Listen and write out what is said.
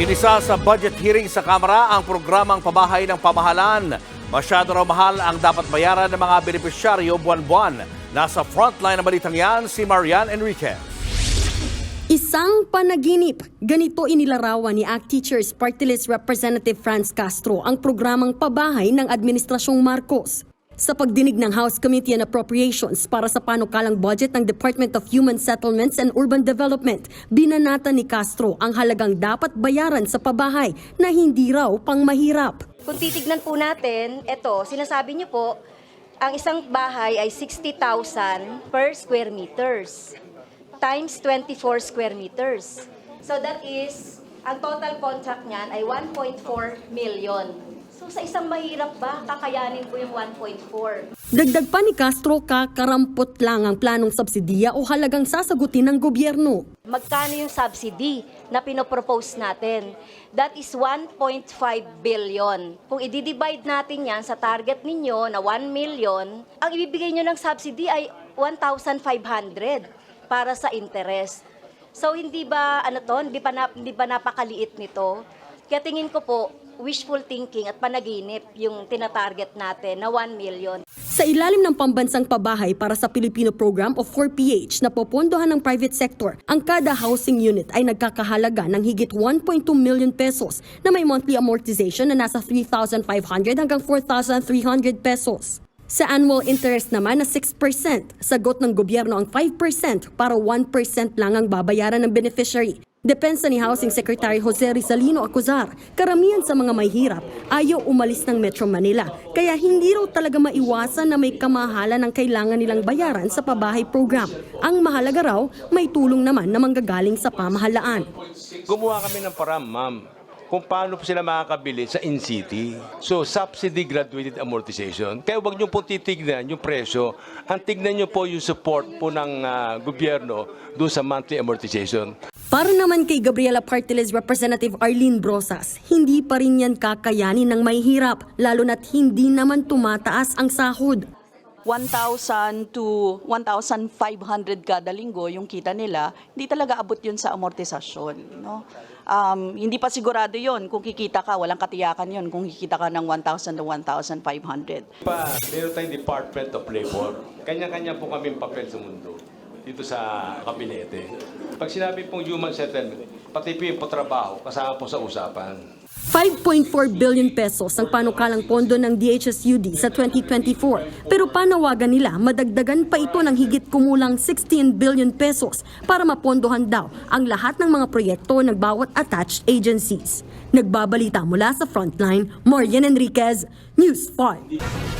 Ginisa sa budget hearing sa Kamara ang programang pabahay ng pamahalaan. Masyado raw mahal ang dapat bayaran ng mga benepisyaryo buwan-buwan. Nasa frontline ng balitang yan si Marian Enriquez. Isang panaginip. Ganito inilarawan ni ACT Teachers Party List Representative Franz Castro ang programang pabahay ng Administrasyong Marcos. Sa pagdinig ng House Committee on Appropriations para sa panukalang budget ng Department of Human Settlements and Urban Development, binanata ni Castro ang halagang dapat bayaran sa pabahay na hindi raw pang mahirap. Kung titignan po natin, ito, sinasabi niyo po, ang isang bahay ay 60,000 per square meters times 24 square meters. So that is, ang total contract niyan ay 1.4 million. So sa isang mahirap ba, kakayanin po yung 1.4? Dagdag pa ni Castro, kakarampot lang ang planong subsidiya o halagang sasagutin ng gobyerno. Magkano yung subsidy na pinopropose natin? That is 1.5 billion. Kung i-divide natin yan sa target ninyo na 1 million, ang ibibigay nyo ng subsidy ay 1,500 para sa interest. So hindi ba ano to, hindi pa, na, hindi ba napakaliit nito? Kaya tingin ko po, wishful thinking at panaginip yung tinatarget natin na 1 million. Sa ilalim ng pambansang pabahay para sa Filipino Program o 4PH na popondohan ng private sector, ang kada housing unit ay nagkakahalaga ng higit 1.2 million pesos na may monthly amortization na nasa 3,500 hanggang 4,300 pesos. Sa annual interest naman na 6%, sagot ng gobyerno ang 5% para 1% lang ang babayaran ng beneficiary. Depensa ni Housing Secretary Jose Rizalino Acuzar, karamihan sa mga may hirap ayaw umalis ng Metro Manila. Kaya hindi raw talaga maiwasan na may kamahalan ang kailangan nilang bayaran sa pabahay program. Ang mahalaga raw, may tulong naman na manggagaling sa pamahalaan. Gumawa kami ng param, ma'am, kung paano po sila makakabili sa in-city. So, subsidy graduated amortization. Kaya huwag niyo po titignan yung presyo. Ang tignan niyo po yung support po ng ah, gobyerno doon sa monthly amortization. Para naman kay Gabriela Partiles Representative Arlene Brosas, hindi pa rin yan kakayanin ng may hirap, lalo na't hindi naman tumataas ang sahod. 1,000 to 1,500 kada linggo yung kita nila, hindi talaga abot yun sa amortisasyon. No? Um, hindi pa sigurado yon kung kikita ka, walang katiyakan yon kung kikita ka ng 1,000 to 1,500. Pa, meron tayong Department of Labor. Kanya-kanya po kami papel sa mundo dito sa kabinete. Pag sinabi pong human settlement, pati po yung patrabaho, kasama po sa usapan. 5.4 billion pesos ang panukalang pondo ng DHSUD sa 2024. Pero panawagan nila, madagdagan pa ito ng higit kumulang 16 billion pesos para mapondohan daw ang lahat ng mga proyekto ng bawat attached agencies. Nagbabalita mula sa Frontline, Marian Enriquez, News 5.